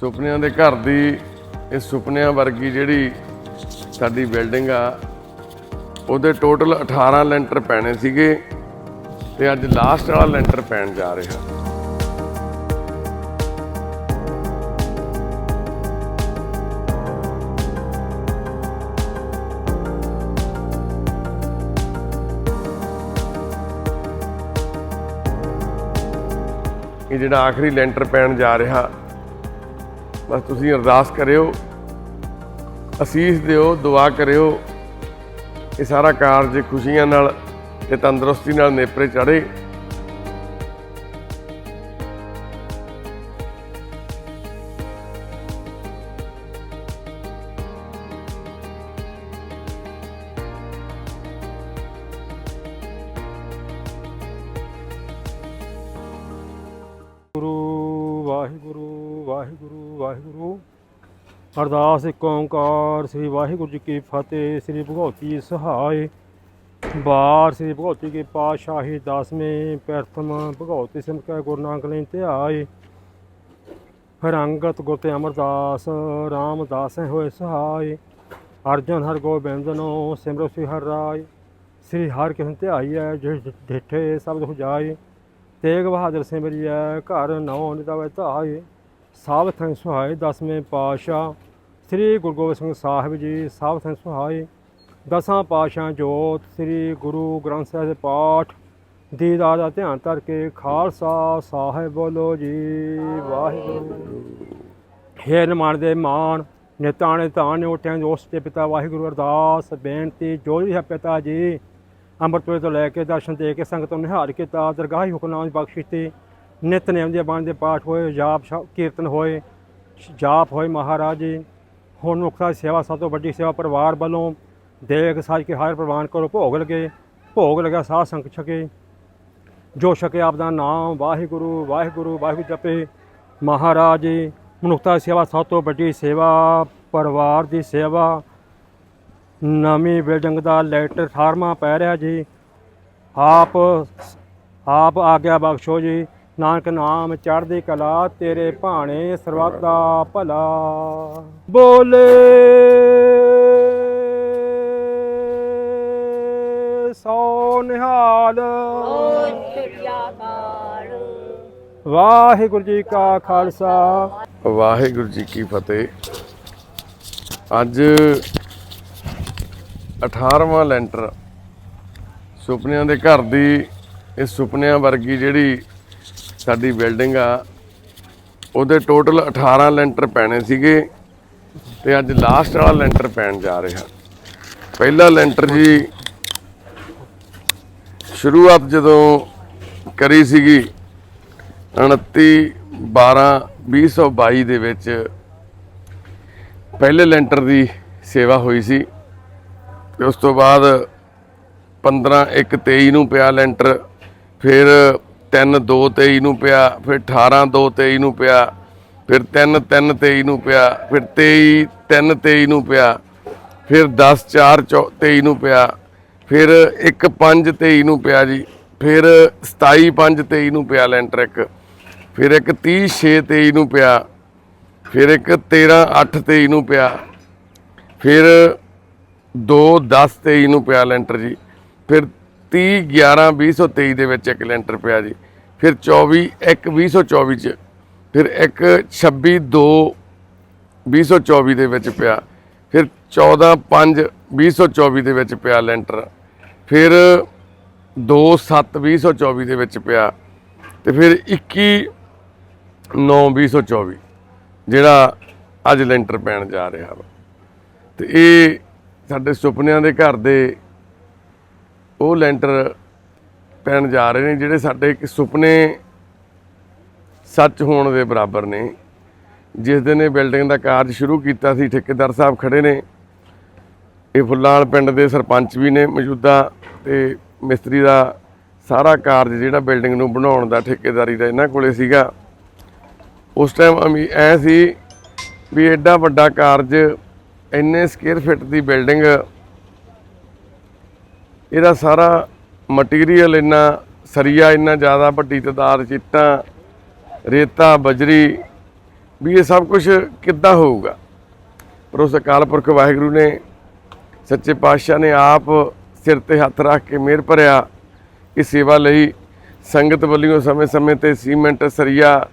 ਸੁਪਨਿਆਂ ਦੇ ਘਰ ਦੀ, ਇਹ ਸੁਪਨਿਆਂ ਵਰਗੀ ਜਿਹੜੀ ਸਾਡੀ ਬਿਲਡਿੰਗ ਆ, ਉਹਦੇ ਟੋਟਲ 18 ਲੈਂਟਰ ਪੈਣੇ ਸੀਗੇ ਤੇ ਅੱਜ ਲਾਸਟ ਵਾਲਾ ਲੈਂਟਰ ਪੈਣ ਜਾ ਰਿਹਾ। ਇਹ ਜਿਹੜਾ ਆਖਰੀ ਲੈਂਟਰ ਪੈਣ ਜਾ ਰਿਹਾ ਬਸ ਤੁਸੀਂ ਅਰਦਾਸ ਕਰਿਓ, ਅਸੀਸ ਦਿਓ, ਦੁਆ ਕਰਿਓ। ਇਹ ਸਾਰਾ ਕਾਰਜ ਖੁਸ਼ੀਆਂ ਨਾਲ ਤੇ ਤੰਦਰੁਸਤੀ ਨਾਲ ਨੇਪਰੇ ਚੜੇ ਗੁਰੂ ਵਾਹਿਗੁਰੂ ਵਾਹਿਗੁਰੂ। ਵਾਹਿਗੁਰੂ। ਅਰਦਾਸ ਇੱਕ ਓੰਕਾਰ, ਸ੍ਰੀ ਵਾਹਿਗੁਰੂ ਜੀ ਕੀ ਫਤਿਹ, ਸ੍ਰੀ ਭਗਵਤੀ ਸਹਾਇ। ਬਾਰ ਸ੍ਰੀ ਭਗਵਤੀ ਕੀ ਪਾਤਸ਼ਾਹੀ ਦਸਵੇਂ ਪ੍ਰਥਮ ਭਗਵਤੀ ਸਿਮਰਕੈ ਗੁਰੂ ਨਾਨਕ ਲੈਣ ਤੇ ਆਏ। ਗੁਰ ਤੇ ਅਮਰਦਾਸ, ਰਾਮਦਾਸ ਹੋਏ ਸਹਾਇ। ਅਰਜਨ ਹਰ ਗੋਬਿੰਦਨੋ ਸਿਮਰੋ ਸ੍ਰੀ ਹਰਿ ਰਾਇ। ਸ੍ਰੀ ਹਰਿ ਕਿਸ਼ਨ ਹੈ ਜਿਸ ਡਿਠੇ ਸਬਦ ਹੋ ਜਾਏ ਤੇਗ ਬਹਾਦਰ ਸਿਮਰਿਐ, ਘਰ ਨੌ ਨਿਦਾਵੇ ਧਾਏ ਸਾਧ ਥੰ ਸੁਹਾਏ, ਦਸਵੇਂ ਪਾਤਸ਼ਾਹ, ਸ੍ਰੀ ਗੁਰੂ ਗੋਬਿੰਦ ਸਿੰਘ ਸਾਹਿਬ ਜੀ ਸਾਧ ਥੰ ਸੁਹਾਏ। ਦਸਾਂ ਪਾਤਸ਼ਾਹ ਜੋਤ, ਸ੍ਰੀ ਗੁਰੂ ਗ੍ਰੰਥ ਸਾਹਿਬ ਦੇ ਪਾਠ, ਦੀਦਾਰ ਦਾ ਧਿਆਨ ਧਰ ਕੇ ਖਾਲਸਾ ਸਾਹਿਬ ਬੋਲੋ ਜੀ, ਵਾਹਿਗੁਰੂ। ਹੇ ਨਿਮਾਣ ਦੇ ਮਾਣ, ਨਿਤਾਣੇ ਤਾਣੇ ਉਠਿਆਂ ਦੋਸ ਤੇ ਪਿਤਾ ਵਾਹਿਗੁਰੂ ਅਰਦਾਸ, ਬੇਨਤੀ ਜੋ ਵੀ ਹੈ ਪਿਤਾ ਜੀ ਅੰਮ੍ਰਿਤ ਵੇਲੇ ਤੋਂ ਲੈ ਕੇ ਦਰਸ਼ਨ ਦੇ ਕੇ ਸੰਗਤ ਨੂੰ ਨਿਹਾਰ ਕੀਤਾ, ਦਰਗਾਹੀ ਹੁਕਮਨਾਮ ਬਖਸ਼ਿਸ਼ ਤੇ ਨਿਤਨੇਮ ਦੇ ਬਾਣ ਦੇ ਪਾਠ ਹੋਏ, ਜਾਪ ਸ਼ਾ- ਕੀਰਤਨ ਹੋਏ, ਜਾਪ ਹੋਏ ਮਹਾਰਾਜ ਜੀ। ਹੁਣ ਮੁਕਤਾ ਸੇਵਾ, ਸਭ ਤੋਂ ਵੱਡੀ ਸੇਵਾ ਪਰਿਵਾਰ ਵੱਲੋਂ ਦੇਖ ਸਾਜ ਕੇ ਹਰ ਪ੍ਰਵਾਨ ਕਰੋ, ਭੋਗ ਲਗੇ, ਭੋਗ ਲਗਾ ਸਾਧ ਸੰਗ ਛਕੇ। ਜੋ ਛਕੇ ਆਪ ਦਾ ਨਾਮ ਵਾਹਿਗੁਰੂ ਵਾਹਿਗੁਰੂ ਵਾਹਿਗੁਰੂ ਜਪੇ। ਮਹਾਰਾਜ ਜੀ ਮਨੁੱਖਤਾ ਸੇਵਾ, ਸਭ ਤੋਂ ਵੱਡੀ ਸੇਵਾ, ਪਰਿਵਾਰ ਦੀ ਸੇਵਾ। ਨਵੀਂ ਬਿਲਡਿੰਗ ਦਾ ਲੈਟਰ 18ਵਾਂ ਪੈ ਰਿਹਾ ਜੀ। ਆਪ ਆਪ ਆਗਿਆ ਬਖਸ਼ੋ ਜੀ। ਨਾਨਕ ਨਾਮ ਚੜ੍ਹਦੀ ਕਲਾ, ਤੇਰੇ ਭਾਣੇ ਸਰਬੱਤ ਦਾ ਭਲਾ। ਬੋਲੇ। ਸੋ ਨਿਹਾਲ। ਵਾਹਿਗੁਰੂ ਜੀ ਕਾ ਖਾਲਸਾ। ਵਾਹਿਗੁਰੂ ਜੀ ਕੀ ਫਤਿਹ। ਅੱਜ 18ਵਾਂ ਲੈਂਟਰ ਸੁਪਨਿਆਂ ਦੇ ਘਰ ਦੀ ਇਹ ਸੁਪਨਿਆਂ ਵਰਗੀ ਜਿਹੜੀ ਸਾਡੀ ਬਿਲਡਿੰਗ ਆ, ਉਹਦੇ ਟੋਟਲ 18 ਲੈਂਟਰ ਪੈਣੇ ਸੀਗੇ ਤੇ ਅੱਜ ਲਾਸਟ ਵਾਲਾ ਲੈਂਟਰ ਪੈਣ ਜਾ ਰਿਹਾ। ਪਹਿਲਾ ਲੈਂਟਰ ਜੀ ਸ਼ੁਰੂਆਤ ਜਦੋਂ ਕਰੀ ਸੀਗੀ 29 12 2022 ਦੇ ਵਿੱਚ ਪਹਿਲੇ ਲੈਂਟਰ ਦੀ ਸੇਵਾ ਹੋਈ ਸੀ। ਤੇ ਉਸ ਤੋਂ ਬਾਅਦ 15 1 23 ਨੂੰ ਪਿਆ ਲੈਂਟਰ, ਫਿਰ 3 2 23 ਨੂੰ ਪਿਆ ਫਿਰ 18 2 23 ਨੂੰ ਪਿਆ ਫਿਰ 3 3 23 ਨੂੰ ਪਿਆ ਫਿਰ 23 3 23 ਨੂੰ ਪਿਆ ਫਿਰ 10 4 23 ਨੂੰ ਪਿਆ ਫਿਰ 1 5 23 ਨੂੰ ਪਿਆ ਜੀ ਫਿਰ 27 5 23 ਨੂੰ ਪਿਆ ਲੈਂਟਰ ਇੱਕ ਫਿਰ ਇੱਕ 30 6 23 ਨੂੰ ਪਿਆ ਫਿਰ ਇੱਕ 13 8 23 ਨੂੰ ਪਿਆ ਫਿਰ 2 10 23 ਨੂੰ ਪਿਆ ਲੈਂਟਰ ਜੀ ਫਿਰ 30 11 2023 ਦੇ ਵਿੱਚ ਇੱਕ ਲੈਂਟਰ ਪਿਆ ਜੀ। ਫਿਰ 24 1 2024 ਚ, ਫਿਰ ਇੱਕ 26 2 2024 ਦੇ ਵਿੱਚ ਪਿਆ। ਫਿਰ 14 5 2024 ਦੇ ਵਿੱਚ ਪਿਆ ਲੈਂਟਰ ਫਿਰ 2 7 2024 ਦੇ ਵਿੱਚ ਪਿਆ। ਤੇ ਫਿਰ 21 9 2024 ਜਿਹੜਾ ਅੱਜ ਲੈਂਟਰ ਪੈਣ ਜਾ ਰਿਹਾ ਵਾ। ਤੇ ਇਹ ਸਾਡੇ ਸੁਪਨਿਆਂ ਦੇ ਘਰ ਦੇ ਉਹ ਲੈਂਟਰ ਪੈਣ ਜਾ ਰਹੇ ਨੇ, ਜਿਹੜੇ ਸਾਡੇ ਇੱਕ ਸੁਪਨੇ ਸੱਚ ਹੋਣ ਦੇ ਬਰਾਬਰ ਨੇ। ਜਿਸ ਦਿਨ ਇਹ ਬਿਲਡਿੰਗ ਦਾ ਕਾਰਜ ਸ਼ੁਰੂ ਕੀਤਾ ਸੀ, ਠੇਕੇਦਾਰ ਸਾਹਿਬ ਖੜੇ ਨੇ। ਇਹ ਫੁੱਲਾਲ ਪਿੰਡ ਦੇ ਸਰਪੰਚ ਵੀ ਨੇ ਮੌਜੂਦਾ ਤੇ ਮਿਸਤਰੀ ਦਾ ਸਾਰਾ ਕਾਰਜ ਜਿਹੜਾ ਬਿਲਡਿੰਗ ਨੂੰ ਬਣਾਉਣ ਦਾ, ਠੇਕੇਦਾਰੀ ਦਾ ਇਹਨਾਂ ਕੋਲੇ ਸੀਗਾ। ਉਸ ਟਾਈਮ ਅਮੀ ਐ ਸੀ ਵੀ ਐਡਾ ਵੱਡਾ ਕਾਰਜ, ਇੰਨੇ ਸਕੁਅਰ ਫਿਟ ਦੀ ਬਿਲਡਿੰਗ ਇਹਦਾ ਸਾਰਾ ਮਟੀਰੀਅਲ ਇੰਨਾ ਸਰੀਆ, ਇੰਨਾ ਜ਼ਿਆਦਾ ਵੱਡੀ ਤਾਦਾਦ ਚ ਇੱਟਾਂ ਰੇਤਾ, ਬਜਰੀ, ਵੀ ਇਹ ਸਭ ਕੁਝ ਕਿੱਦਾਂ ਹੋਊਗਾ? ਪਰ ਉਸ ਅਕਾਲ ਪੁਰਖ ਵਾਹਿਗੁਰੂ ਨੇ ਸੱਚੇ ਪਾਤਸ਼ਾਹ ਨੇ ਆਪ ਸਿਰ ਤੇ ਹੱਥ ਰੱਖ ਕੇ ਮਿਹਰ ਭਰਿਆ ਇਸ ਸੇਵਾ ਲਈ। ਸੰਗਤ ਵੱਲੋਂ ਸਮੇਂ-ਸਮੇਂ ਤੇ ਸੀਮੈਂਟ, ਸਰੀਆ,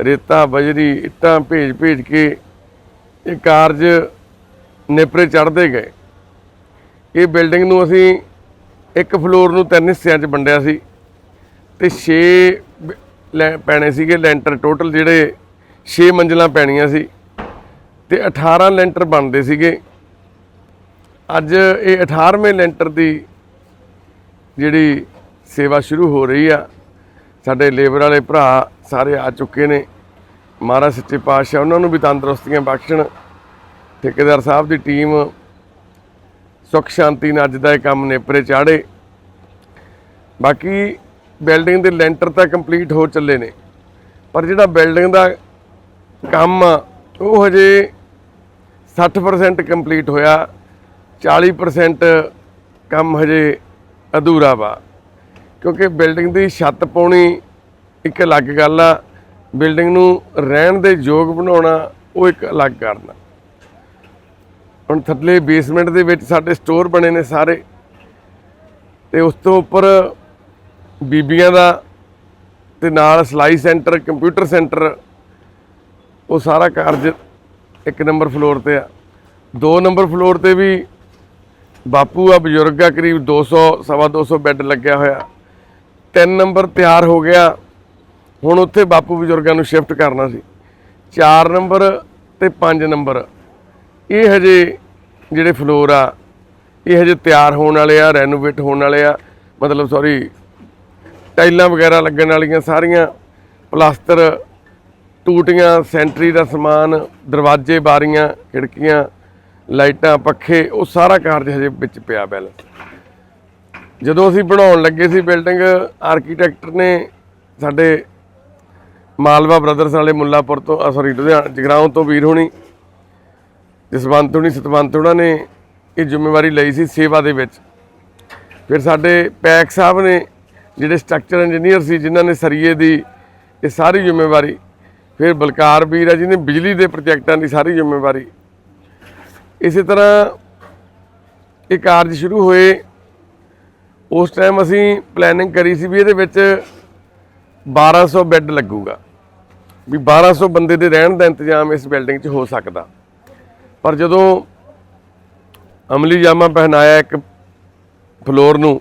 ਰੇਤਾ, ਬਜਰੀ, ਇੱਟਾਂ ਭੇਜ ਭੇਜ ਕੇ ਇਹ ਕਾਰਜ ਨੇਪਰੇ ਚੜ੍ਹਦੇ ਗਏ। ਇਹ ਬਿਲਡਿੰਗ ਨੂੰ ਅਸੀਂ ਇੱਕ ਫਲੋਰ ਨੂੰ ਤਿੰਨ ਹਿੱਸਿਆਂ 'ਚ ਵੰਡਿਆ ਸੀ ਤੇ 6 ਪੈਣੇ ਸੀਗੇ ਲੈਂਟਰ ਟੋਟਲ ਜਿਹੜੇ 6 ਮੰਜ਼ਲਾਂ ਪੈਣੀਆਂ ਸੀ ਤੇ 18 ਲੈਂਟਰ ਬਣਦੇ ਸੀਗੇ। ਅੱਜ ਇਹ 18ਵੇਂ ਲੈਂਟਰ ਦੀ ਜਿਹੜੀ ਸੇਵਾ ਸ਼ੁਰੂ ਹੋ ਰਹੀ ਆ, ਸਾਡੇ ਲੇਬਰ ਵਾਲੇ ਭਰਾ ਸਾਰੇ ਆ ਚੁੱਕੇ ਨੇ। ਮਹਾਰਾਜ ਸੱਚੇ ਪਾਤਸ਼ਾਹ, ਉਹਨਾਂ ਨੂੰ ਵੀ ਤੰਦਰੁਸਤੀਆਂ ਬਖਸ਼ਣ। ਠੇਕੇਦਾਰ ਸਾਹਿਬ ਦੀ ਟੀਮ ਸੁਖ ਸ਼ਾਂਤੀ ਨਾਲ ਅੱਜ ਦਾ ਇਹ ਕੰਮ ਨੇਪਰੇ ਚਾੜੇ। ਬਾਕੀ ਬਿਲਡਿੰਗ ਦੇ ਲੈਂਟਰ ਤਾਂ ਕੰਪਲੀਟ ਹੋ ਚੱਲੇ ਨੇ। ਪਰ ਜਿਹੜਾ ਬਿਲਡਿੰਗ ਦਾ ਕੰਮ ਆ, ਉਹ ਹਜੇ 60% ਕੰਪਲੀਟ ਹੋਇਆ। 40% ਕੰਮ ਹਜੇ ਅਧੂਰਾ ਵਾ। ਕਿਉਂਕਿ ਬਿਲਡਿੰਗ ਦੀ ਛੱਤ ਪਾਉਣੀ ਇੱਕ ਅਲੱਗ ਗੱਲ ਆ। ਬਿਲਡਿੰਗ ਨੂੰ ਰਹਿਣ ਦੇ ਯੋਗ ਬਣਾਉਣਾ ਉਹ ਇੱਕ ਅਲੱਗ ਕਾਰਨ ਆ। ਹੁਣ ਥੱਲੇ ਬੇਸਮੈਂਟ ਦੇ ਵਿੱਚ ਸਾਡੇ ਸਟੋਰ ਬਣੇ ਨੇ ਸਾਰੇ। ਤੇ ਉਸ ਤੋਂ ਉੱਪਰ ਬੀਬੀਆਂ ਦਾ ਤੇ ਨਾਲ ਸਲਾਈ ਸੈਂਟਰ ਕੰਪਿਊਟਰ ਸੈਂਟਰ ਉਹ ਸਾਰਾ ਕਾਰਜ ਇੱਕ ਨੰਬਰ ਫਲੋਰ ਤੇ ਆ। ਦੋ ਨੰਬਰ ਫਲੋਰ ਤੇ ਵੀ ਬਾਪੂ ਆ, ਬਜ਼ੁਰਗ ਆ, ਕਰੀਬ 200 ਸਵਾ 200 ਬੈੱਡ ਲੱਗਿਆ ਹੋਇਆ। ਤਿੰਨ ਨੰਬਰ ਤਿਆਰ ਹੋ ਗਿਆ। ਹੁਣ ਉੱਥੇ ਬਾਪੂ ਬਜ਼ੁਰਗਾਂ ਨੂੰ ਸ਼ਿਫਟ ਕਰਨਾ ਸੀ। 4 ਨੰਬਰ ਤੇ 5 ਨੰਬਰ ਇਹ ਹਜੇ ਜਿਹੜੇ ਫਲੋਰ ਆ, ਇਹ ਹਜੇ ਤਿਆਰ ਹੋਣ ਵਾਲੇ ਆ ਰੈਨੋਵੇਟ ਹੋਣ ਵਾਲੇ ਆ। ਮਤਲਬ ਸੌਰੀ ਟਾਈਲਾਂ ਵਗੈਰਾ ਲੱਗਣ ਵਾਲੀਆਂ ਸਾਰੀਆਂ, ਪਲਾਸਟਰ, ਟੂਟੀਆਂ, ਸੈਂਟਰੀ ਦਾ ਸਮਾਨ, ਦਰਵਾਜ਼ੇ, ਬਾਰੀਆਂ, ਖਿੜਕੀਆਂ, ਲਾਈਟਾਂ, ਪੱਖੇ, ਉਹ ਸਾਰਾ ਕਾਰਜ ਹਜੇ ਵਿੱਚ ਪਿਆ ਬੈਲੈਂਸ ਜਦੋਂ ਅਸੀਂ ਬਣਾਉਣ ਲੱਗੇ ਸੀ ਬਿਲਡਿੰਗ ਆਰਕੀਟੈਕਟ ਨੇ ਸਾਡੇ ਮਾਲਵਾ ਬ੍ਰਦਰਸ ਵਾਲੇ ਮੁੱਲਾਪੁਰ ਤੋਂ ਸੌਰੀ ਲੁਧਿਆਣਾ, ਜਗਰਾਉਂ ਤੋਂ ਵੀਰ ਹੋਣੀ ਜਸਵੰਤ ਹੋਣੀ ਸਤਵੰਤ ਉਹਨਾਂ ਨੇ ਇਹ ਜ਼ਿੰਮੇਵਾਰੀ ਲਈ ਸੀ ਸੇਵਾ ਦੇ ਵਿੱਚ। ਫਿਰ ਸਾਡੇ ਪੈਕ ਸਾਹਿਬ ਨੇ, ਜਿਹੜੇ ਸਟਰਕਚਰ ਇੰਜੀਨੀਅਰ ਸੀ, ਜਿਨ੍ਹਾਂ ਨੇ ਸਰੀਏ ਦੀ ਇਹ ਸਾਰੀ ਜ਼ਿੰਮੇਵਾਰੀ, ਫਿਰ ਬਲਕਾਰ ਵੀਰ ਆ ਜਿਹਨੇ ਬਿਜਲੀ ਦੇ ਪ੍ਰੋਜੈਕਟਾਂ ਦੀ ਸਾਰੀ ਜ਼ਿੰਮੇਵਾਰੀ। ਇਸੇ ਤਰ੍ਹਾਂ ਇਹ ਕਾਰਜ ਸ਼ੁਰੂ ਹੋਏ। ਉਸ ਟਾਈਮ ਅਸੀਂ ਪਲੈਨਿੰਗ ਕਰੀ ਸੀ ਵੀ ਇਹਦੇ ਵਿੱਚ 1200 ਬੈੱਡ ਲੱਗੂਗਾ। ਵੀ 1200 ਬੰਦੇ ਦੇ ਰਹਿਣ ਦਾ ਇੰਤਜ਼ਾਮ ਇਸ ਬਿਲਡਿੰਗ 'ਚ ਹੋ ਸਕਦਾ। ਪਰ ਜਦੋਂ ਅਮਲੀ ਜਾਮਾ ਪਹਿਨਾਇਆ ਇੱਕ ਫਲੋਰ ਨੂੰ,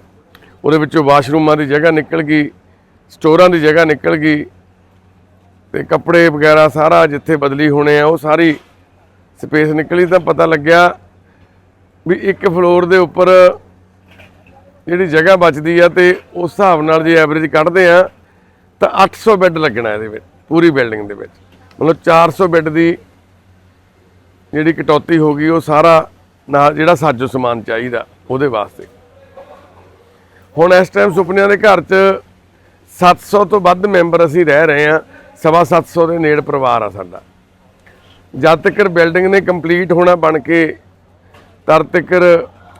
ਉਹਦੇ ਵਿੱਚੋਂ ਵਾਸ਼ਰੂਮਾਂ ਦੀ ਜਗ੍ਹਾ ਨਿਕਲ ਗਈ, ਸਟੋਰਾਂ ਦੀ ਜਗ੍ਹਾ ਨਿਕਲ ਗਈ, ਤੇ ਕੱਪੜੇ ਵਗੈਰਾ ਸਾਰਾ ਜਿੱਥੇ ਬਦਲੀ ਹੋਣੇ ਆ, ਉਹ ਸਾਰੀ ਸਪੇਸ ਨਿਕਲੀ ਤਾਂ ਪਤਾ ਲੱਗਿਆ ਵੀ ਇੱਕ ਫਲੋਰ ਦੇ ਉੱਪਰ ਜਿਹੜੀ ਜਗ੍ਹਾ ਬਚਦੀ ਆ ਤੇ ਉਸ ਹਿਸਾਬ ਨਾਲ ਜੇ ਐਵਰੇਜ ਕੱਢਦੇ ਆ, ਤਾਂ 800 ਬੈੱਡ ਲੱਗਣਾ ਇਹਦੇ ਵਿੱਚ, ਪੂਰੀ ਬਿਲਡਿੰਗ ਦੇ ਵਿੱਚ। ਮਤਲਬ 400 ਬੈੱਡ ਦੀ ਜਿਹੜੀ ਕਟੌਤੀ ਹੋ ਗਈ, ਉਹ ਸਾਰਾ ਨਾਲ ਜਿਹੜਾ ਸਾਜੋ ਸਮਾਨ ਚਾਹੀਦਾ ਉਹਦੇ ਵਾਸਤੇ। ਹੁਣ ਇਸ ਟਾਈਮ ਸੁਪਨਿਆਂ ਦੇ ਘਰ 'ਚ 700 ਤੋਂ ਵੱਧ ਮੈਂਬਰ ਅਸੀਂ ਰਹਿ ਰਹੇ ਹਾਂ, ਸਵਾ 700 ਦੇ ਨੇੜ ਪਰਿਵਾਰ ਆ ਸਾਡਾ। ਜਦ ਤੱਕ ਬਿਲਡਿੰਗ ਨੇ ਕੰਪਲੀਟ ਹੋਣਾ ਬਣ ਕੇ, ਤਦ ਤੱਕ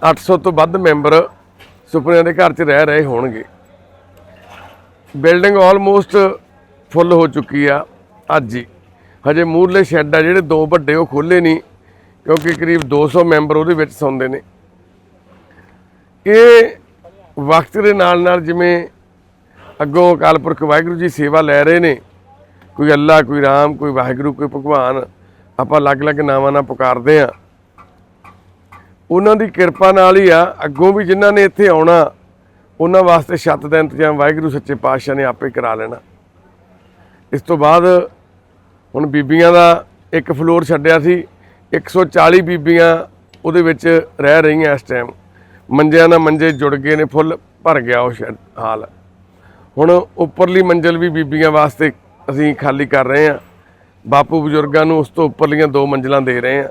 800 ਤੋਂ ਵੱਧ ਮੈਂਬਰ ਸੁਪਨਿਆਂ ਦੇ ਘਰ 'ਚ ਰਹਿ ਰਹੇ ਹੋਣਗੇ। ਬਿਲਡਿੰਗ ਆਲਮੋਸਟ ਫੁੱਲ ਹੋ ਚੁੱਕੀ ਆ, ਅੱਜ ਹੀ। ਹਜੇ ਮੂਰਲੇ ਸ਼ੈੱਡ ਆ, ਜਿਹੜੇ ਦੋ ਵੱਡੇ ਉਹ ਖੋਲੇ ਨਹੀਂ, ਕਿਉਂਕਿ ਕਰੀਬ 200 ਮੈਂਬਰ ਉਹਦੇ ਵਿੱਚ ਸੌਂਦੇ ਨੇ। ਇਹ ਵਕਤ ਦੇ ਨਾਲ ਨਾਲ ਜਿਵੇਂ ਅੱਗੋਂ ਅਕਾਲ ਪੁਰਖ ਵਾਹਿਗੁਰੂ ਜੀ ਸੇਵਾ ਲੈ ਰਹੇ ਨੇ, ਕੋਈ ਅੱਲਾ ਕੋਈ ਰਾਮ, ਕੋਈ ਵਾਹਿਗੁਰੂ, ਕੋਈ ਭਗਵਾਨ, ਆਪਾਂ ਅਲੱਗ-ਅਲੱਗ ਨਾਵਾਂ ਨਾਲ ਪੁਕਾਰਦੇ ਆ ਉਹਨਾਂ ਦੀ ਕਿਰਪਾ ਨਾਲ ਹੀ ਆ, ਅੱਗੋਂ ਵੀ ਜਿਨ੍ਹਾਂ ਨੇ ਇੱਥੇ ਆਉਣਾ, ਉਹਨਾਂ ਵਾਸਤੇ ਛੱਤ ਦਾ ਇੰਤਜ਼ਾਮ ਵਾਹਿਗੁਰੂ ਸੱਚੇ ਪਾਤਸ਼ਾਹ ਨੇ ਆਪੇ ਕਰਾ ਲੈਣਾ। ਇਸ ਤੋਂ ਬਾਅਦ ਹੁਣ ਬੀਬੀਆਂ ਦਾ ਇੱਕ ਫਲੋਰ ਛੱਡਿਆ ਸੀ 140 ਬੀਬੀਆਂ ਉਹਦੇ ਵਿੱਚ ਰਹਿ ਰਹੀਆਂ ਇਸ ਟਾਈਮ ਮੰਜਿਆਂ ਨਾਲ ਮੰਜੇ ਜੁੜ ਗਏ ਨੇ, ਫੁੱਲ ਭਰ ਗਿਆ ਉਹ ਸ਼ੈੱਡ ਹਾਲ। ਹੁਣ ਉੱਪਰਲੀ ਮੰਜ਼ਲ ਵੀ ਬੀਬੀਆਂ ਵਾਸਤੇ ਅਸੀਂ ਖਾਲੀ ਕਰ ਰਹੇ ਹਾਂ। ਬਾਪੂ ਬਜ਼ੁਰਗਾਂ ਨੂੰ ਉਸ ਤੋਂ ਉੱਪਰਲੀਆਂ ਦੋ ਮੰਜ਼ਲਾਂ ਦੇ ਰਹੇ ਹਾਂ।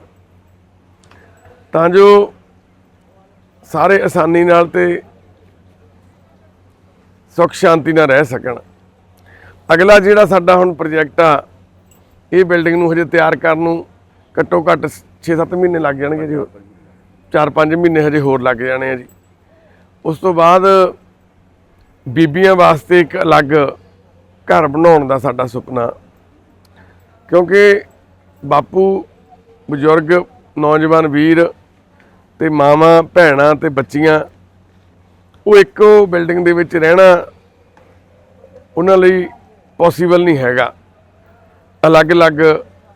ਤਾਂ ਜੋ ਸਾਰੇ ਆਸਾਨੀ ਨਾਲ ਤੇ ਸੁੱਖ ਸ਼ਾਂਤੀ ਨਾਲ ਰਹਿ ਸਕਣ। ਅਗਲਾ ਜਿਹੜਾ ਸਾਡਾ ਹੁਣ ਪ੍ਰੋਜੈਕਟ ਆ ਇਹ ਬਿਲਡਿੰਗ ਨੂੰ ਹਜੇ ਤਿਆਰ ਕਰਨ ਨੂੰ ਘੱਟੋ ਘੱਟ 6-7 ਮਹੀਨੇ ਲੱਗ ਜਾਣਗੇ ਜੀ। 4-5 ਮਹੀਨੇ ਹਜੇ ਹੋਰ ਲੱਗ ਜਾਣੇ ਆ ਜੀ। ਉਸ ਤੋਂ ਬਾਅਦ ਬੀਬੀਆਂ ਵਾਸਤੇ ਇੱਕ ਅਲੱਗ ਘਰ ਬਣਾਉਣ ਦਾ ਸਾਡਾ ਸੁਪਨਾ। ਕਿਉਂਕਿ ਬਾਪੂ ਬਜ਼ੁਰਗ, ਨੌਜਵਾਨ ਵੀਰ ਤੇ ਮਾਵਾਂ, ਭੈਣਾਂ ਤੇ ਬੱਚੀਆਂ, ਉਹ ਇੱਕੋ ਬਿਲਡਿੰਗ ਦੇ ਵਿੱਚ ਰਹਿਣਾ ਉਹਨਾਂ ਲਈ ਪੋਸੀਬਲ ਨਹੀਂ ਹੈਗਾ। ਅਲੱਗ-ਅਲੱਗ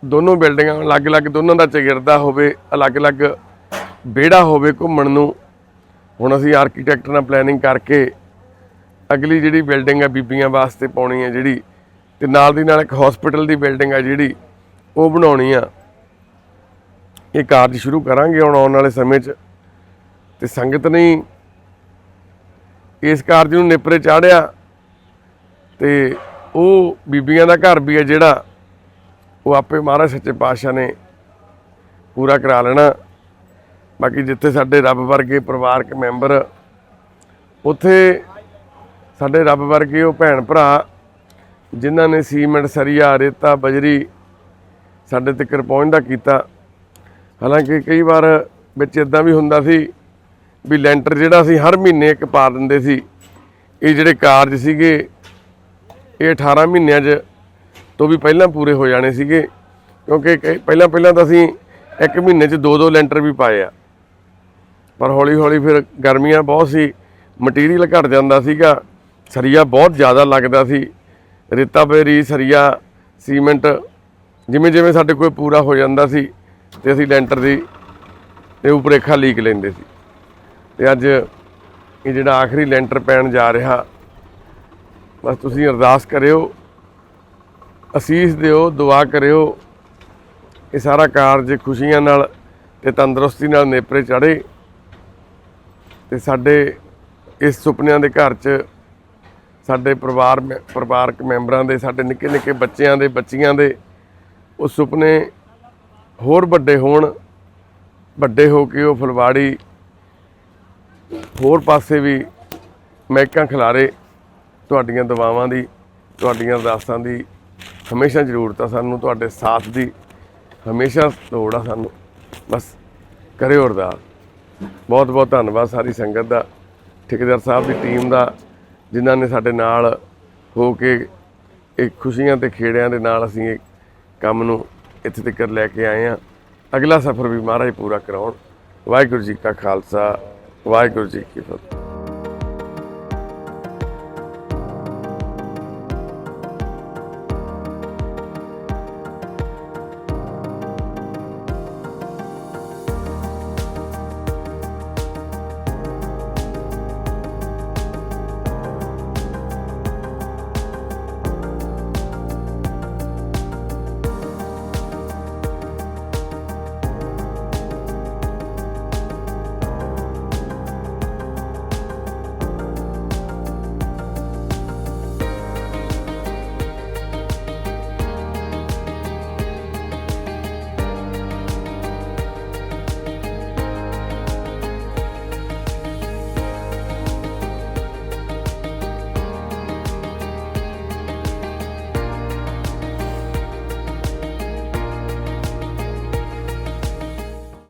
ਦੋਨੋਂ ਬਿਲਡਿੰਗਾਂ, ਅਲੱਗ-ਅਲੱਗ ਦੋਨਾਂ ਦਾ ਚਗਿਰਦਾ ਹੋਵੇ, ਅਲੱਗ-ਅਲੱਗ ਵਿਹੜਾ ਹੋਵੇ ਘੁੰਮਣ ਨੂੰ। ਹੁਣ ਅਸੀਂ ਆਰਕੀਟੈਕਟ ਨਾਲ ਪਲੈਨਿੰਗ ਕਰਕੇ ਅਗਲੀ ਜਿਹੜੀ ਬਿਲਡਿੰਗ ਆ ਬੀਬੀਆਂ ਵਾਸਤੇ ਪਾਉਣੀ ਹੈ ਜਿਹੜੀ, ਤੇ ਨਾਲ ਦੀ ਨਾਲ ਇੱਕ ਹਸਪੀਟਲ ਦੀ ਬਿਲਡਿੰਗ ਆ ਜਿਹੜੀ, ਉਹ ਬਣਾਉਣੀ ਆ। ਇਹ ਕਾਰਜ ਸ਼ੁਰੂ ਕਰਾਂਗੇ ਹੁਣ ਆਉਣ ਵਾਲੇ ਸਮੇਂ 'ਚ। ਤੇ ਸੰਗਤ ਨੇ ਇਸ ਕਾਰਜ ਨੂੰ ਨਿਪਰੇ ਚਾੜਿਆ, ਤੇ ਉਹ ਬੀਬੀਆਂ ਦਾ ਘਰ ਵੀ ਹੈ ਜਿਹੜਾ ਉਹ ਆਪੇ ਮਹਾਰਾਜ ਸੱਚੇ ਪਾਤਸ਼ਾਹ ਨੇ ਪੂਰਾ ਕਰਾ ਲੈਣਾ। ਬਾਕੀ ਜਿੱਥੇ ਸਾਡੇ ਰੱਬ ਵਰਗੇ ਪਰਿਵਾਰਕ ਮੈਂਬਰ, ਉੱਥੇ ਸਾਡੇ ਰੱਬ ਵਰਗੇ ਉਹ ਭੈਣ ਭਰਾ ਜਿਨ੍ਹਾਂ ਨੇ ਸੀਮੈਂਟ, ਸਰੀਆ, ਰੇਤਾ, ਬਜਰੀ ਸਾਡੇ ਤੱਕ ਪਹੁੰਚਦਾ ਕੀਤਾ। ਹਾਲਾਂਕਿ ਕਈ ਵਾਰ ਵਿੱਚ ਇਦਾਂ ਵੀ ਹੁੰਦਾ ਸੀ ਵੀ ਲੈਂਟਰ ਜਿਹੜਾ ਸੀ ਹਰ ਮਹੀਨੇ ਇੱਕ ਪਾ ਦਿੰਦੇ ਸੀ। ਇਹ ਜਿਹੜੇ ਕਾਰਜ ਸੀਗੇ, ਇਹ 18 ਮਹੀਨਿਆਂ 'ਚ ਤੋਂ ਵੀ ਪਹਿਲਾਂ ਪੂਰੇ ਹੋ ਜਾਣੇ ਸੀਗੇ, ਕਿਉਂਕਿ ਕਈ- ਪਹਿਲਾਂ ਪਹਿਲਾਂ ਤਾਂ ਅਸੀਂ ਇੱਕ ਮਹੀਨੇ 'ਚ ਦੋ ਦੋ ਲੈਂਟਰ ਵੀ ਪਾਏ ਆ। ਪਰ ਹੌਲੀ ਹੌਲੀ ਫਿਰ ਗਰਮੀਆਂ ਬਹੁਤ ਸੀ, ਮਟੀਰੀਅਲ ਘਟ ਜਾਂਦਾ ਸੀਗਾ, ਸਰੀਆ ਬਹੁਤ ਜ਼ਿਆਦਾ ਲੱਗਦਾ ਸੀ, ਰੇਤਾ ਬੇਰੀ, ਸਰੀਆ, ਸੀਮੈਂਟ, ਜਿਵੇਂ ਜਿਵੇਂ ਸਾਡੇ ਕੋਲ ਪੂਰਾ ਹੋ ਜਾਂਦਾ ਸੀ, ਤੇ ਅਸੀਂ ਲੈਂਟਰ ਦੀ ਤੇ ਉਪਰੇਖਾ ਲੀਕ ਲੈਂਦੇ ਸੀ। ਤੇ ਅੱਜ ਇਹ ਜਿਹੜਾ ਆਖਰੀ ਲੈਂਟਰ ਪੈਣ ਜਾ ਰਿਹਾ, ਬਸ ਤੁਸੀਂ ਅਰਦਾਸ ਕਰਿਓ ਅਸੀਸ ਦਿਓ, ਦੁਆ ਕਰਿਓ। ਇਹ ਸਾਰਾ ਕਾਰਜ ਖੁਸ਼ੀਆਂ ਨਾਲ ਤੇ ਤੰਦਰੁਸਤੀ ਨਾਲ ਨੇਪਰੇ ਚੜੇ ਤੇ ਸਾਡੇ ਇਸ ਸੁਪਨਿਆਂ ਦੇ ਘਰ 'ਚ ਸਾਡੇ ਪਰਿਵਾਰ ਮੈ- ਪਰਿਵਾਰਕ ਮੈਂਬਰਾਂ ਦੇ, ਸਾਡੇ ਨਿੱਕੇ ਨਿੱਕੇ ਬੱਚਿਆਂ ਦੇ, ਬੱਚੀਆਂ ਦੇ ਉਹ ਸੁਪਨੇ ਹੋਰ ਵੱਡੇ ਹੋਣ, ਵੱਡੇ ਹੋ ਕੇ ਉਹ ਫੁਲਵਾੜੀ ਹੋਰ ਪਾਸੇ ਵੀ ਮਹਿਕਾਂ ਖਿਲਾਰੇ ਤੁਹਾਡੀਆਂ ਦੁਆਵਾਂ ਦੀ, ਤੁਹਾਡੀਆਂ ਅਰਦਾਸਾਂ ਦੀ ਹਮੇਸ਼ਾ ਜ਼ਰੂਰਤ ਆ ਸਾਨੂੰ, ਤੁਹਾਡੇ ਸਾਥ ਦੀ ਹਮੇਸ਼ਾ ਲੋੜ ਆ ਸਾਨੂੰ। ਬਸ ਕਰਿਓ ਅਰਦਾਸ। ਬਹੁਤ ਬਹੁਤ ਧੰਨਵਾਦ ਸਾਰੀ ਸੰਗਤ ਦਾ, ਠੇਕੇਦਾਰ ਸਾਹਿਬ ਦੀ ਟੀਮ ਦਾ, ਜਿਨ੍ਹਾਂ ਨੇ ਸਾਡੇ ਨਾਲ ਹੋ ਕੇ ਇਹ ਖੁਸ਼ੀਆਂ ਤੇ ਖੇੜਿਆਂ ਦੇ ਨਾਲ ਅਸੀਂ ਇਹ ਕੰਮ ਨੂੰ ਇੱਥੇ ਤੱਕ ਲੈ ਕੇ ਆਏ ਆ ਅਗਲਾ ਸਫ਼ਰ ਵੀ ਮਹਾਰਾਜ ਪੂਰਾ ਕਰਾਉਣ। ਵਾਹਿਗੁਰੂ ਜੀ ਕਾ ਖਾਲਸਾ, ਵਾਹਿਗੁਰੂ ਜੀ ਕੀ ਫਤਿਹ।